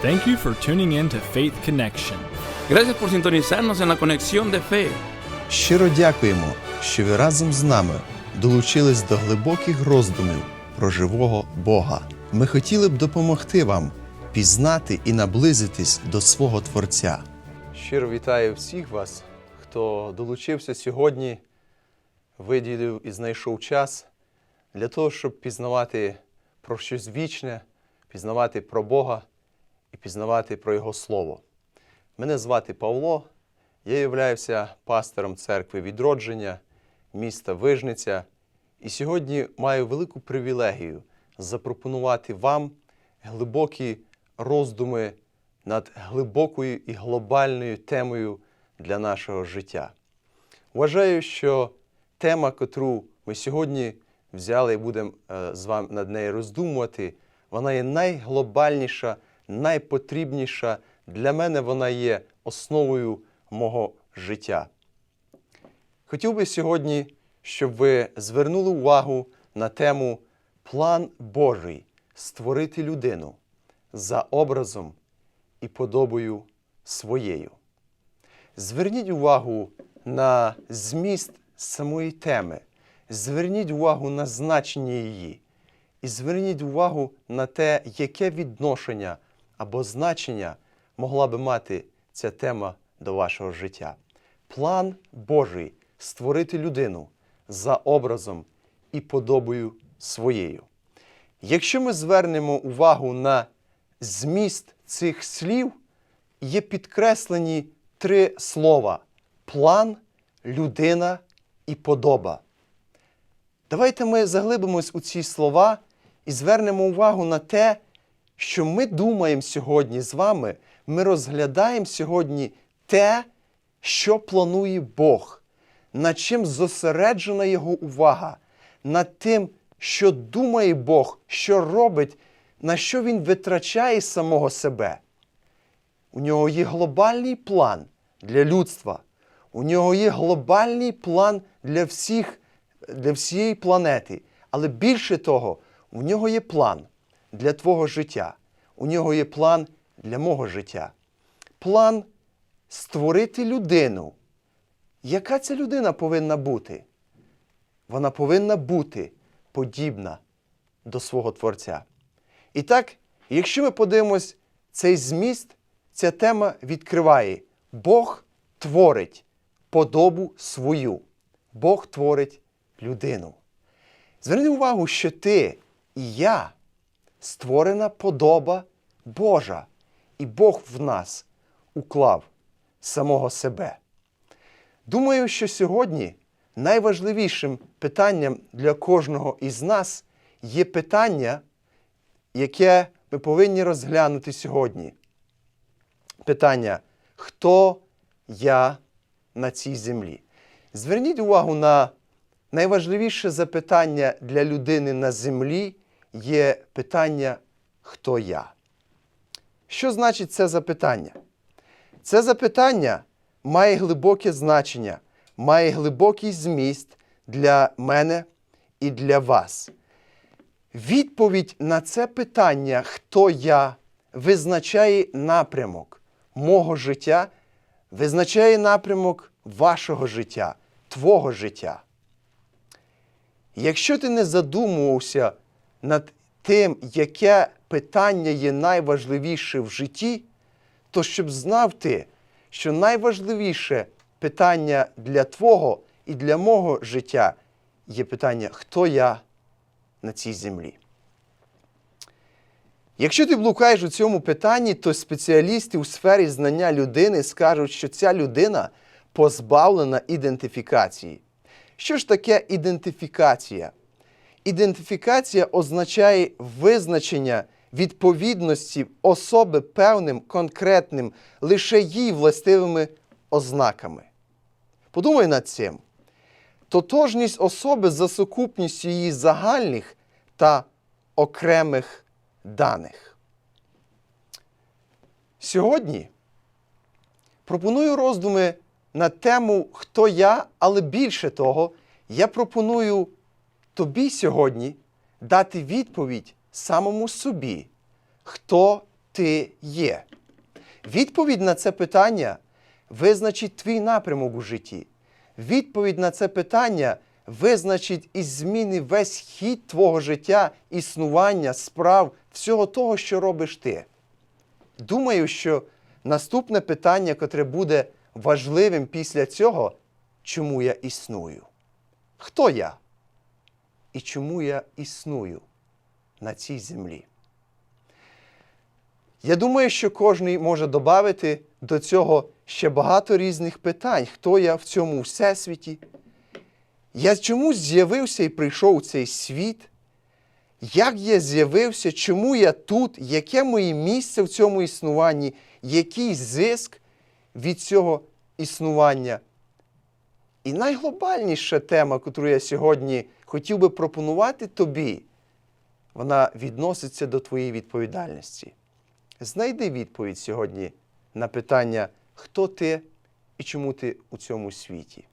Thank you for tuning in to Faith Connection. Gracias por sintonizarnos en la conexión de fe. Щиро дякуємо, що ви разом з нами долучились до глибоких роздумів про живого Бога. Ми хотіли б допомогти вам пізнати і наблизитись до свого Творця. Щиро вітаю всіх вас, хто долучився сьогодні, виділив і знайшов час для того, щоб пізнавати про щось вічне, пізнавати про Бога і пізнавати про Його Слово. Мене звати Павло, я являюся пастором церкви відродження міста Вижниця. І сьогодні маю велику привілегію запропонувати вам глибокі роздуми над глибокою і глобальною темою для нашого життя. Вважаю, що тема, котру ми сьогодні взяли і будемо е, з вами над нею роздумувати, вона є найглобальніша, найпотрібніша. Для мене вона є основою мого життя. Хотів би сьогодні, щоб ви звернули увагу на тему План Божий створити людину за образом і подобою своєю. Зверніть увагу на зміст самої теми, зверніть увагу на значення її, і зверніть увагу на те, яке відношення або значення могла би мати ця тема до вашого життя. План Божий створити людину за образом і подобою своєю. Якщо ми звернемо увагу на зміст цих слів, є підкреслені три слова: план, людина і подоба. Давайте ми заглибимось у ці слова і звернемо увагу на те, що ми думаємо сьогодні з вами, ми розглядаємо сьогодні те, що планує Бог, над чим зосереджена Його увага, над тим, що думає Бог, що робить, на що Він витрачає самого себе. У нього є глобальний план для людства. У нього є глобальний план для всіх, для всієї планети. Але більше того, у нього є план для твого життя. У нього є план для мого життя. План створити людину. Яка ця людина повинна бути? Вона повинна бути подібна до свого Творця. І так, якщо ми подивимось цей зміст, ця тема відкриває: Бог творить подобу свою. Бог творить людину. Зверни увагу, що ти і я створена подоба Божа, і Бог в нас уклав самого себе. Думаю, що сьогодні найважливішим питанням для кожного із нас є питання, яке ми повинні розглянути сьогодні. Питання, хто я на цій землі? Зверніть увагу на найважливіше запитання для людини на землі є питання, хто я? Що значить це запитання? Це запитання має глибоке значення, має глибокий зміст для мене і для вас. Відповідь на це питання, хто я, визначає напрямок мого життя, визначає напрямок вашого життя, твого життя. Якщо ти не задумувався над тим, яке питання є найважливіше в житті, то щоб знав ти, що найважливіше питання для твого і для мого життя є питання, хто я на цій землі. Якщо ти блукаєш у цьому питанні, то спеціалісти у сфері знання людини скажуть, що ця людина позбавлена ідентифікації. Що ж таке ідентифікація? Ідентифікація означає визначення відповідності особи певним конкретним лише їй властивими ознаками. Подумай над цим. Тотожність особи за сукупністю її загальних та окремих даних. Сьогодні пропоную роздуми на тему Хто я, але більше того, я пропоную тобі сьогодні дати відповідь самому собі, хто ти є? Відповідь на це питання визначить твій напрямок у житті. Відповідь на це питання визначить і зміни весь хід твого життя, існування, справ, всього того, що робиш ти. Думаю, що наступне питання, котре буде важливим після цього, чому я існую? Хто я? І чому я існую на цій землі? Я думаю, що кожен може додати до цього ще багато різних питань, хто я в цьому всесвіті. Я чомусь з'явився і прийшов у цей світ. Як я з'явився, чому я тут, яке моє місце в цьому існуванні, який зиск від цього існування? І найглобальніша тема, яку я сьогодні хотів би пропонувати тобі, вона відноситься до твоєї відповідальності. Знайди відповідь сьогодні на питання, хто ти і чому ти у цьому світі.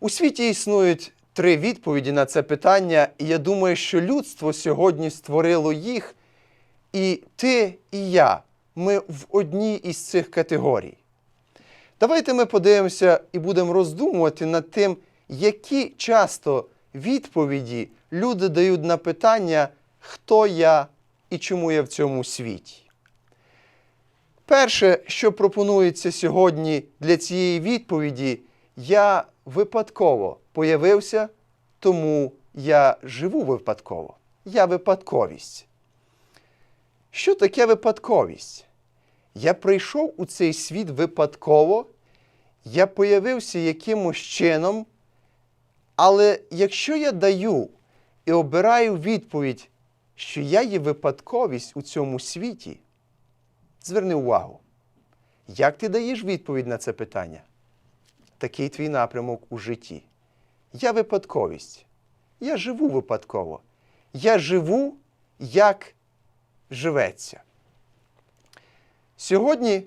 У світі існують три відповіді на це питання, і я думаю, що людство сьогодні створило їх, і ти, і я, ми в одній із цих категорій. Давайте ми подивимося і будемо роздумувати над тим, які часто відповіді люди дають на питання, хто я і чому я в цьому світі. Перше, що пропонується сьогодні для цієї відповіді, я випадково появився, тому я живу випадково. Я випадковість. Що таке випадковість? Я прийшов у цей світ випадково, я появився якимось чином, але якщо я даю і обираю відповідь, що я є випадковість у цьому світі, зверни увагу, як ти даєш відповідь на це питання? Такий твій напрямок у житті. Я випадковість. Я живу випадково. Я живу, як живеться. Сьогодні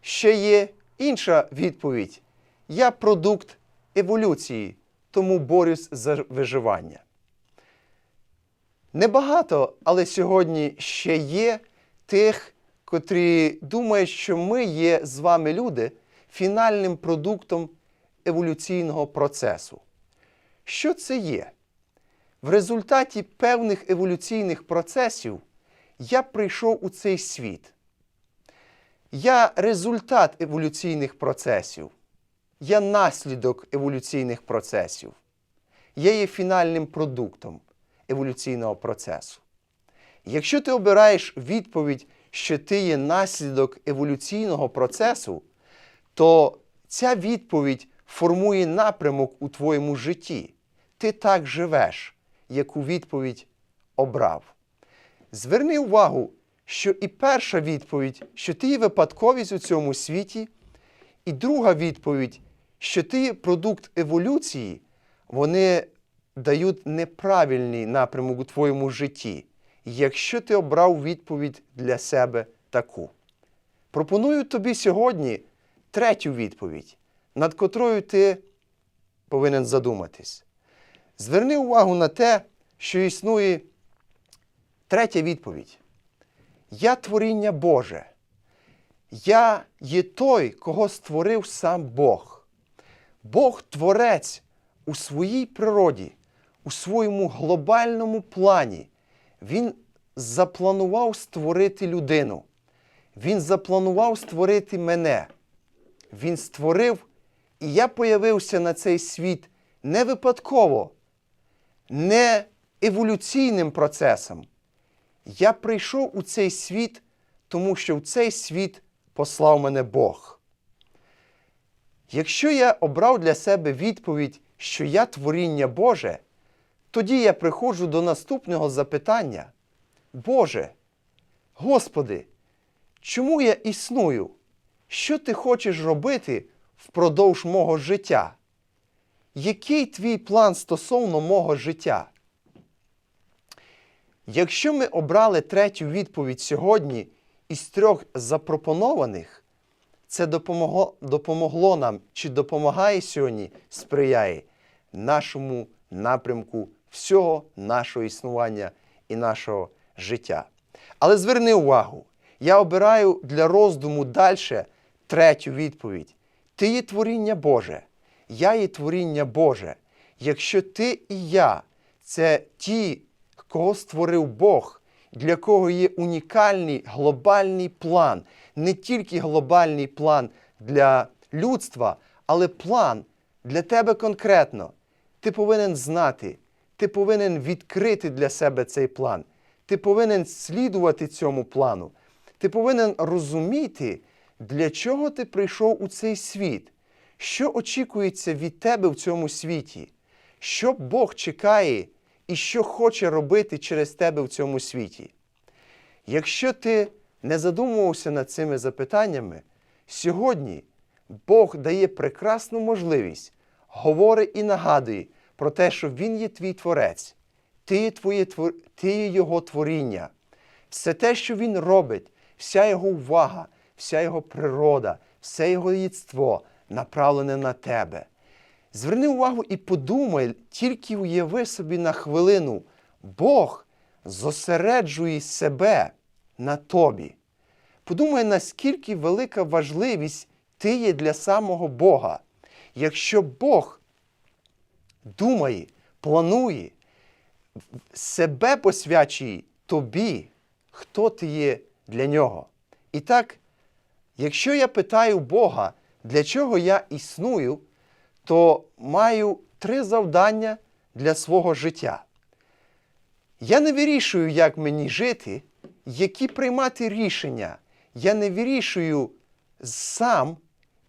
ще є інша відповідь. Я продукт еволюції, тому борюсь за виживання. Небагато, але сьогодні ще є тих, котрі думають, що ми є з вами люди фінальним продуктом еволюційного процесу. Що це є? В результаті певних еволюційних процесів я прийшов у цей світ. Я результат еволюційних процесів. Я наслідок еволюційних процесів. Я є фінальним продуктом еволюційного процесу. Якщо ти обираєш відповідь, що ти є наслідок еволюційного процесу, то ця відповідь формує напрямок у твоєму житті. Ти так живеш, яку відповідь обрав. Зверни увагу, що і перша відповідь, що ти є випадковість у цьому світі, і друга відповідь, що ти є продукт еволюції, вони дають неправильний напрямок у твоєму житті, якщо ти обрав відповідь для себе таку. Пропоную тобі сьогодні третю відповідь, над котрою ти повинен задуматись. Зверни увагу на те, що існує третя відповідь. Я творіння Боже. Я є той, кого створив сам Бог. Бог творець у своїй природі, у своєму глобальному плані. Він запланував створити людину. Він запланував створити мене. Він створив, і я появився на цей світ не випадково, не еволюційним процесом. Я прийшов у цей світ, тому що в цей світ послав мене Бог. Якщо я обрав для себе відповідь, що я творіння Боже, тоді я приходжу до наступного запитання: Боже, Господи, чому я існую? Що ти хочеш робити впродовж мого життя? Який твій план стосовно мого життя? Якщо ми обрали третю відповідь сьогодні із трьох запропонованих, це допомогло, допомогло нам чи допомагає сьогодні, сприяє нашому напрямку всього нашого існування і нашого життя. Але зверни увагу, я обираю для роздуму далі третю відповідь. Ти є творіння Боже, я є творіння Боже. Якщо ти і я це ті, кого створив Бог, для кого є унікальний глобальний план, не тільки глобальний план для людства, але план для тебе конкретно. Ти повинен знати, ти повинен відкрити для себе цей план. Ти повинен слідувати цьому плану. Ти повинен розуміти, для чого ти прийшов у цей світ, що очікується від тебе в цьому світі, що Бог чекає і що хоче робити через тебе в цьому світі. Якщо ти не задумувався над цими запитаннями, сьогодні Бог дає прекрасну можливість, говорить і нагадує про те, що Він є твій творець, ти є, твоє, ти є Його творіння. Все те, що Він робить, вся Його увага, вся Його природа, все Його єдство направлене на тебе. Зверни увагу і подумай, тільки уяви собі на хвилину, Бог зосереджує себе на тобі. Подумай, наскільки велика важливість ти є для самого Бога. Якщо Бог думає, планує, себе посвячує тобі, хто ти є для нього. І так, якщо я питаю Бога, для чого я існую, то маю три завдання для свого життя. Я не вирішую, як мені жити, які приймати рішення. Я не вирішую сам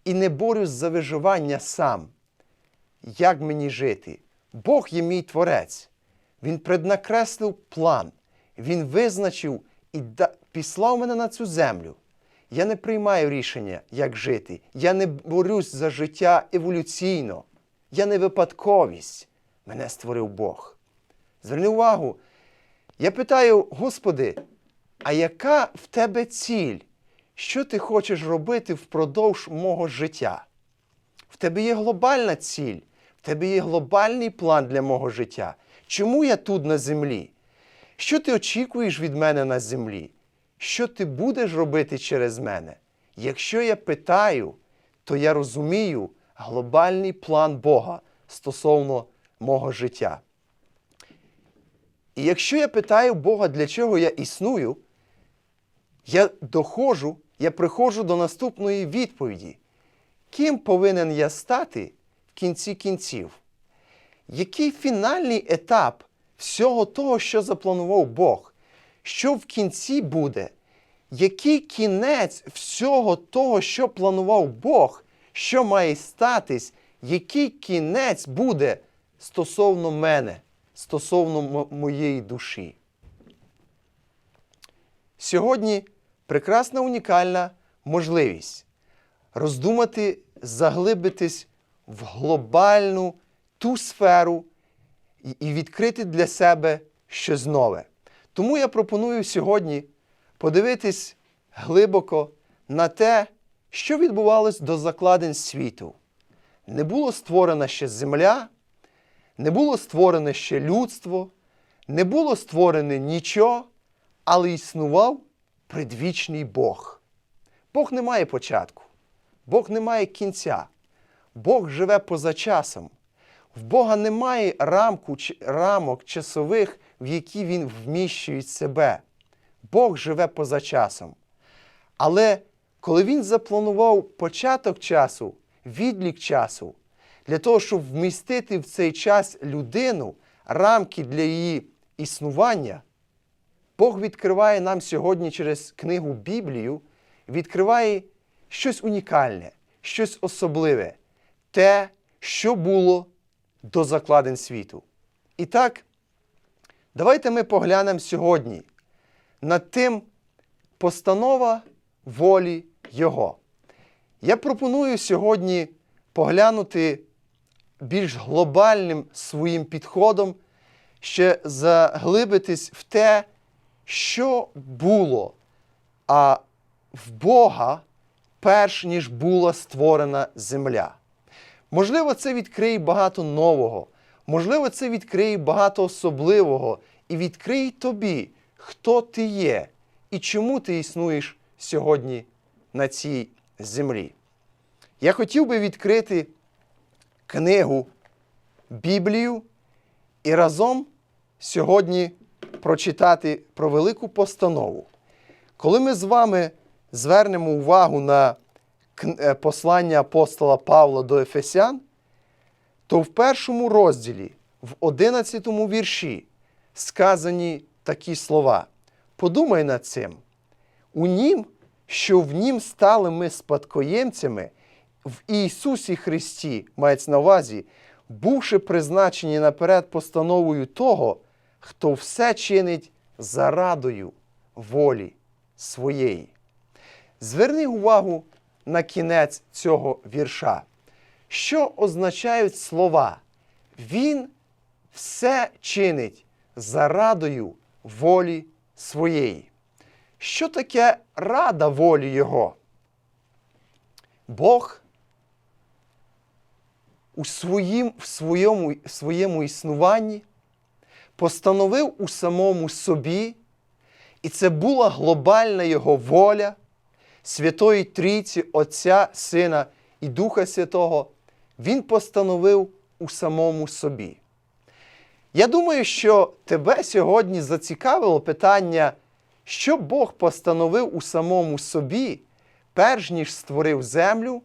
і не борюсь за виживання сам. Як мені жити? Бог є мій творець. Він преднакреслив план. Він визначив і післав мене на цю землю. Я не приймаю рішення, як жити. Я не борюсь за життя еволюційно. Я не випадковість. Мене створив Бог. Зверни увагу, я питаю, Господи, а яка в тебе ціль? Що ти хочеш робити впродовж мого життя? В тебе є глобальна ціль, в тебе є глобальний план для мого життя. Чому я тут на землі? Що ти очікуєш від мене на землі? Що ти будеш робити через мене? Якщо я питаю, то я розумію глобальний план Бога стосовно мого життя. І якщо я питаю Бога, для чого я існую, я доходжу, я приходжу до наступної відповіді. Ким повинен я стати в кінці кінців? Який фінальний етап всього того, що запланував Бог? Що в кінці буде? Який кінець всього того, що планував Бог, що має статись, який кінець буде стосовно мене, стосовно мо- моєї душі? Сьогодні прекрасна унікальна можливість роздумати, заглибитись в глобальну ту сферу і відкрити для себе щось нове. Тому я пропоную сьогодні подивитись глибоко на те, що відбувалось до закладень світу. Не було створена ще земля, не було створене ще людство, не було створене нічого, але існував предвічний Бог. Бог не має початку, Бог не має кінця, Бог живе поза часом. В Бога немає рамку, рамок часових, в які Він вміщує себе. Бог живе поза часом. Але коли він запланував початок часу, відлік часу, для того, щоб вмістити в цей час людину, рамки для її існування, Бог відкриває нам сьогодні через книгу Біблію, відкриває щось унікальне, щось особливе, те, що було до закладень світу. І так, давайте ми поглянемо сьогодні над тим постанова волі Його. Я пропоную сьогодні поглянути більш глобальним своїм підходом, ще заглибитись в те, що було, а в Бога перш ніж була створена земля. Можливо, це відкриє багато нового, можливо, це відкриє багато особливого і відкриє тобі хто ти є і чому ти існуєш сьогодні на цій землі. Я хотів би відкрити книгу Біблію і разом сьогодні прочитати про велику постанову. Коли ми з вами звернемо увагу на послання апостола Павла до Ефесян, то в першому розділі, в 11 вірші, сказані такі слова. Подумай над цим. У нім, що в нім стали ми спадкоємцями, в Ісусі Христі, мається на увазі, бувши призначені наперед постановою того, хто все чинить зарадою волі своєї. Зверни увагу на кінець цього вірша. Що означають слова? Він все чинить зарадою волі своєї. Що таке рада волі Його? Бог у своїм, в своєму, в своєму існуванні постановив у самому собі, і це була глобальна Його воля Святої Трійці, Отця, Сина і Духа Святого, Він постановив у самому собі. Я думаю, що тебе сьогодні зацікавило питання, що Бог постановив у самому собі, перш ніж створив землю,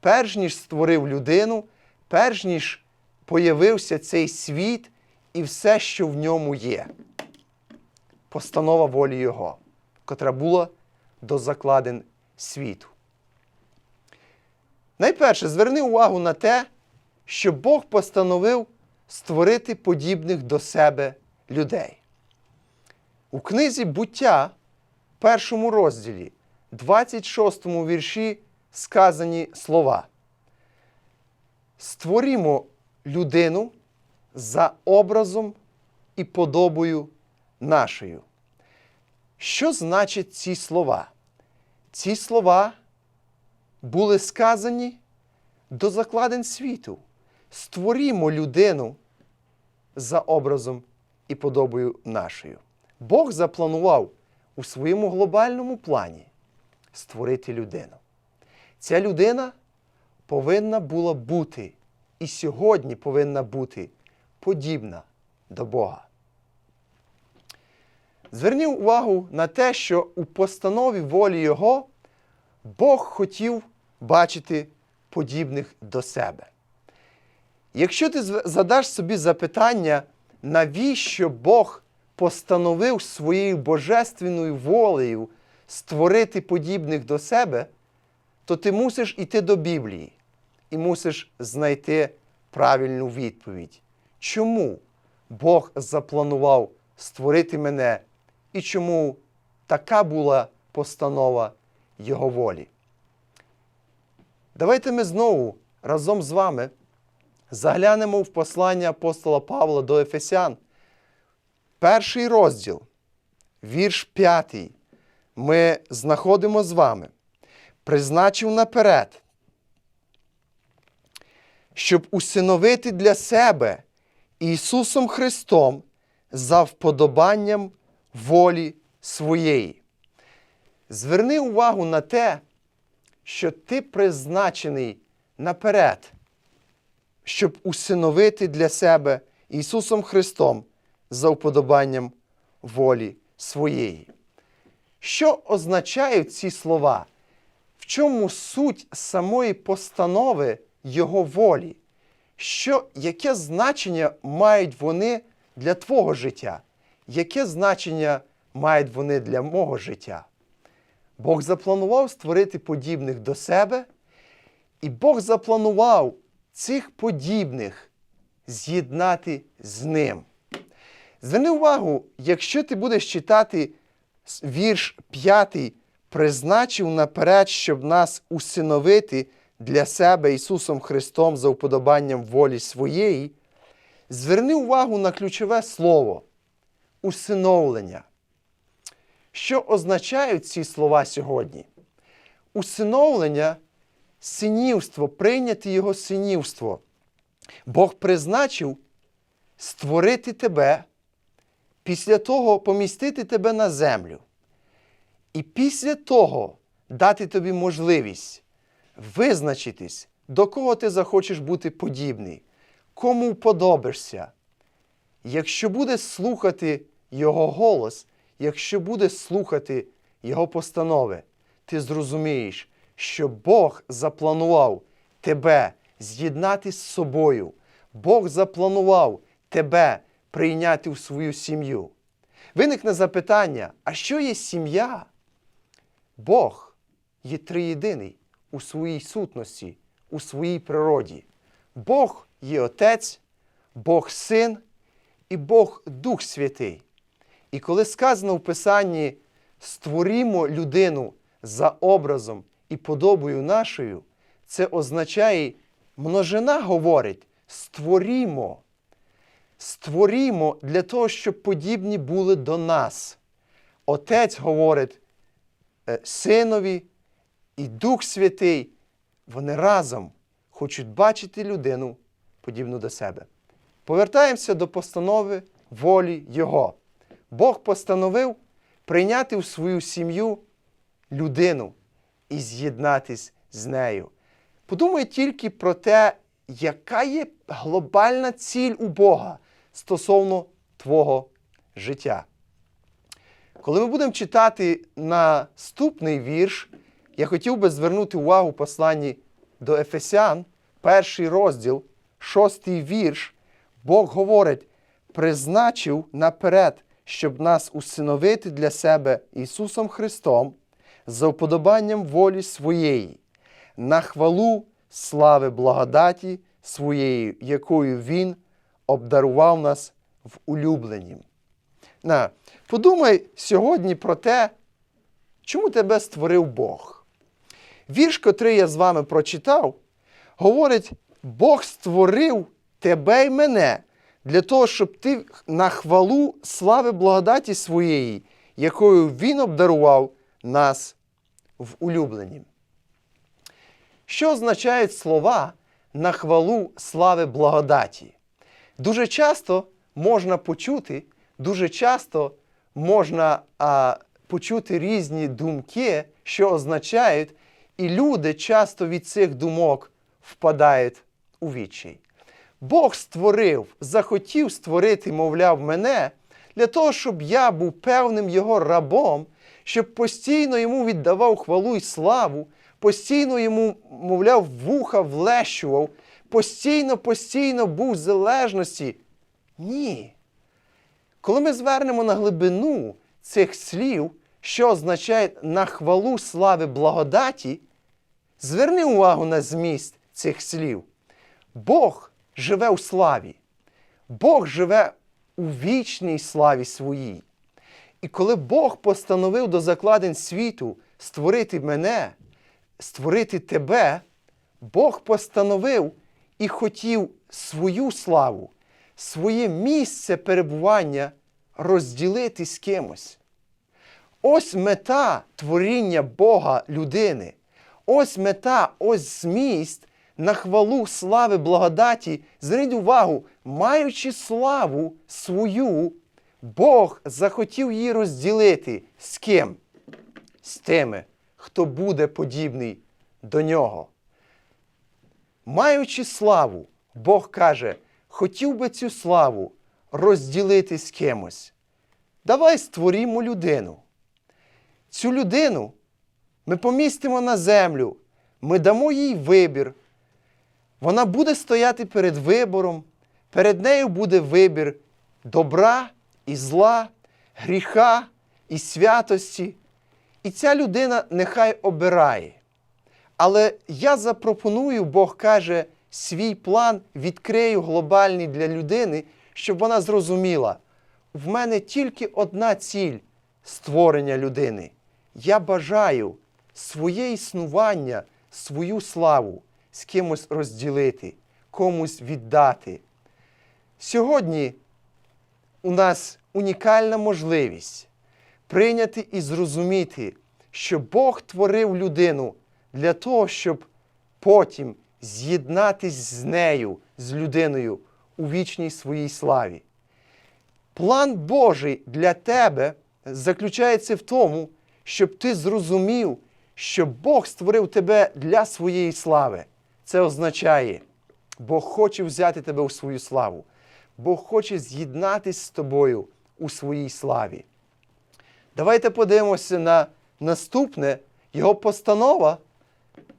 перш ніж створив людину, перш ніж появився цей світ і все, що в ньому є. Постанова волі Його, котра була до закладин світу. Найперше, зверни увагу на те, що Бог постановив створити подібних до себе людей. У книзі буття, першому розділі, 26 вірші сказані слова. Створімо людину за образом і подобою нашою. Що значать ці слова? Ці слова були сказані до закладин світу. Створімо людину за образом і подобою нашою. Бог запланував у своєму глобальному плані створити людину. Ця людина повинна була бути і сьогодні повинна бути подібна до Бога. Зверніть увагу на те, що у постанові волі Його Бог хотів бачити подібних до себе. Якщо ти задаш собі запитання, навіщо Бог постановив своєю божественною волею створити подібних до себе, то ти мусиш іти до Біблії і мусиш знайти правильну відповідь. Чому Бог запланував створити мене і чому така була постанова Його волі? Давайте ми знову разом з вами заглянемо в послання апостола Павла до Ефесян. Перший розділ, вірш п'ятий, ми знаходимо з вами. Призначив наперед, щоб усиновити для себе Ісусом Христом за вподобанням волі своєї. Зверни увагу на те, що ти призначений наперед, щоб усиновити для себе Ісусом Христом за вподобанням волі своєї. Що означають ці слова? В чому суть самої постанови Його волі? Що, яке значення мають вони для твого життя? Яке значення мають вони для мого життя? Бог запланував створити подібних до себе, і Бог запланував цих подібних з'єднати з ним. Зверни увагу, якщо ти будеш читати вірш 5, призначив наперед, щоб нас усиновити для себе Ісусом Христом за вподобанням волі своєї, зверни увагу на ключове слово усиновлення. Що означають ці слова сьогодні? Усиновлення синівство, прийняти його синівство. Бог призначив створити тебе після того помістити тебе на землю. І після того дати тобі можливість визначитись, до кого ти захочеш бути подібний, кому подобишся. Якщо будеш слухати Його голос, якщо будеш слухати Його постанови, ти зрозумієш, що Бог запланував тебе з'єднати з собою. Бог запланував тебе прийняти в свою сім'ю. Виникне запитання: а що є сім'я? Бог є триєдиний у своїй сутності, у своїй природі. Бог є Отець, Бог Син і Бог Дух Святий. І коли сказано в Писанні створімо людину за образом і подобою нашою, це означає, множина говорить створімо. Створімо для того, щоб подібні були до нас. Отець говорить е, Синові і Дух Святий, вони разом хочуть бачити людину подібну до себе. Повертаємося до постанови волі Його. Бог постановив прийняти в свою сім'ю людину і з'єднатись з нею. Подумай тільки про те, яка є глобальна ціль у Бога стосовно твого життя. Коли ми будемо читати наступний вірш, я хотів би звернути увагу посланні до Ефесян, перший розділ, шостий вірш, Бог говорить, призначив наперед, щоб нас усиновити для себе Ісусом Христом за вподобанням волі своєї, на хвалу слави благодаті своєї, якою Він обдарував нас в улюбленім. На, подумай сьогодні про те, чому тебе створив Бог. Вірш, котрий я з вами прочитав, говорить, Бог створив тебе й мене для того, щоб ти на хвалу слави благодаті своєї, якою Він обдарував нас в улюбленім. Що означають слова на хвалу слави благодаті? Дуже часто можна почути, дуже часто можна а, почути різні думки, що означають, і люди часто від цих думок впадають у відчай. Бог створив, захотів створити, мовляв, мене для того, щоб я був певним його рабом, щоб постійно йому віддавав хвалу і славу, постійно йому, мовляв, вуха влещував, постійно, постійно був в залежності. Ні. Коли ми звернемо на глибину цих слів, що означає на хвалу слави благодаті, зверни увагу на зміст цих слів. Бог живе у славі, Бог живе у вічній славі своїй. І коли Бог постановив до закладень світу створити мене, створити тебе, Бог постановив і хотів свою славу, своє місце перебування розділити з кимось. Ось мета творіння Бога людини. Ось мета, ось зміст на хвалу слави благодаті. Зверніть увагу, маючи славу свою, Бог захотів її розділити з ким? З тими, хто буде подібний до нього. Маючи славу, Бог каже, хотів би цю славу розділити з кимось. Давай створімо людину. Цю людину ми помістимо на землю, ми дамо їй вибір. Вона буде стояти перед вибором, перед нею буде вибір добра і зла, гріха і святості. І ця людина нехай обирає. Але я запропоную, Бог каже, свій план відкрию глобальний для людини, щоб вона зрозуміла, в мене тільки одна ціль створення людини. Я бажаю своє існування, свою славу з кимось розділити, комусь віддати. Сьогодні у нас унікальна можливість прийняти і зрозуміти, що Бог творив людину для того, щоб потім з'єднатись з нею, з людиною у вічній своїй славі. План Божий для тебе заключається в тому, щоб ти зрозумів, що Бог створив тебе для своєї слави. Це означає, Бог хоче взяти тебе у свою славу. Бог хоче з'єднатися з тобою у своїй славі. Давайте подивимося на наступне. Його постанова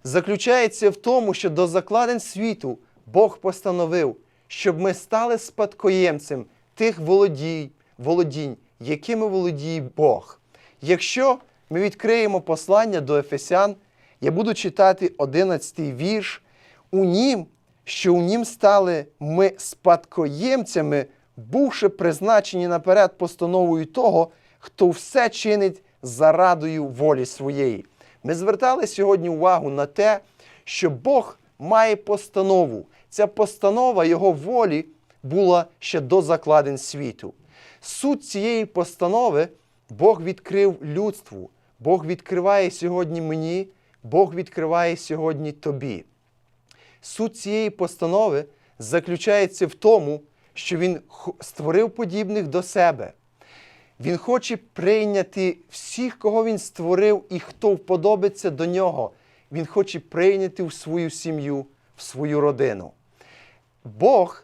заключається в тому, що до закладень світу Бог постановив, щоб ми стали спадкоємцем тих володій, володінь, якими володіє Бог. Якщо ми відкриємо послання до Ефесян, я буду читати 11 вірш. У нім, що у нім стали ми спадкоємцями, бувши призначені наперед постановою того, хто все чинить зарадою волі своєї. Ми звертали сьогодні увагу на те, що Бог має постанову. Ця постанова Його волі була ще до закладень світу. Суть цієї постанови Бог відкрив людству. Бог відкриває сьогодні мені, Бог відкриває сьогодні тобі. Суть цієї постанови заключається в тому, що Він створив подібних до себе. Він хоче прийняти всіх, кого він створив, і хто вподобиться до нього. Він хоче прийняти в свою сім'ю, в свою родину. Бог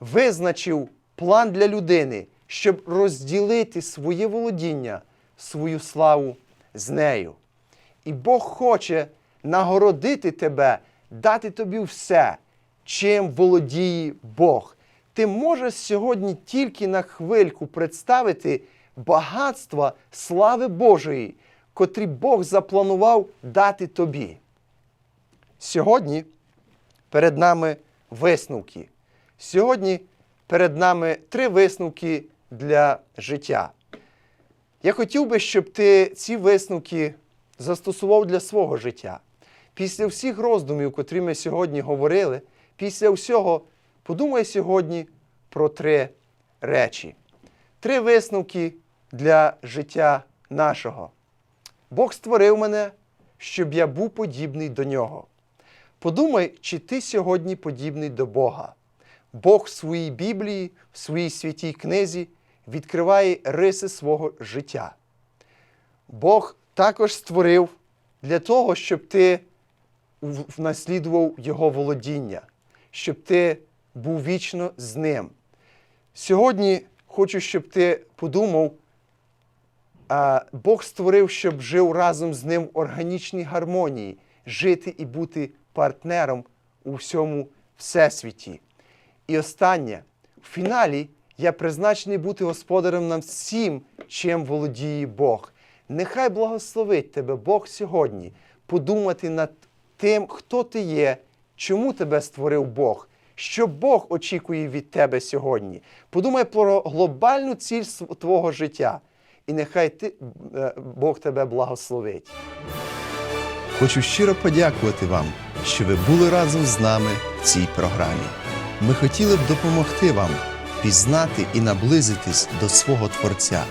визначив план для людини, щоб розділити своє володіння, свою славу з нею. І Бог хоче нагородити тебе, дати тобі все, чим володіє Бог. Ти можеш сьогодні тільки на хвильку представити багатства слави Божої, котрі Бог запланував дати тобі. Сьогодні перед нами висновки. Сьогодні перед нами три висновки для життя. Я хотів би, щоб ти ці висновки застосував для свого життя. Після всіх роздумів, котрі ми сьогодні говорили, після всього подумай сьогодні про три речі. Три висновки для життя нашого. Бог створив мене, щоб я був подібний до нього. Подумай, чи ти сьогодні подібний до Бога. Бог в своїй Біблії, в своїй святій книзі відкриває риси свого життя. Бог також створив для того, щоб ти внаслідував Його володіння, щоб ти був вічно з ним. Сьогодні хочу, щоб ти подумав, Бог створив, щоб жив разом з ним в органічній гармонії, жити і бути партнером у всьому всесвіті. І останнє, в фіналі я призначений бути господарем над всім, чим володіє Бог. Нехай благословить тебе Бог сьогодні подумати над тим, хто ти є, чому тебе створив Бог, що Бог очікує від тебе сьогодні. Подумай про глобальну ціль твого життя, і нехай ти, е, Бог тебе благословить. Хочу щиро подякувати вам, що ви були разом з нами в цій програмі. Ми хотіли б допомогти вам пізнати і наблизитись до свого Творця.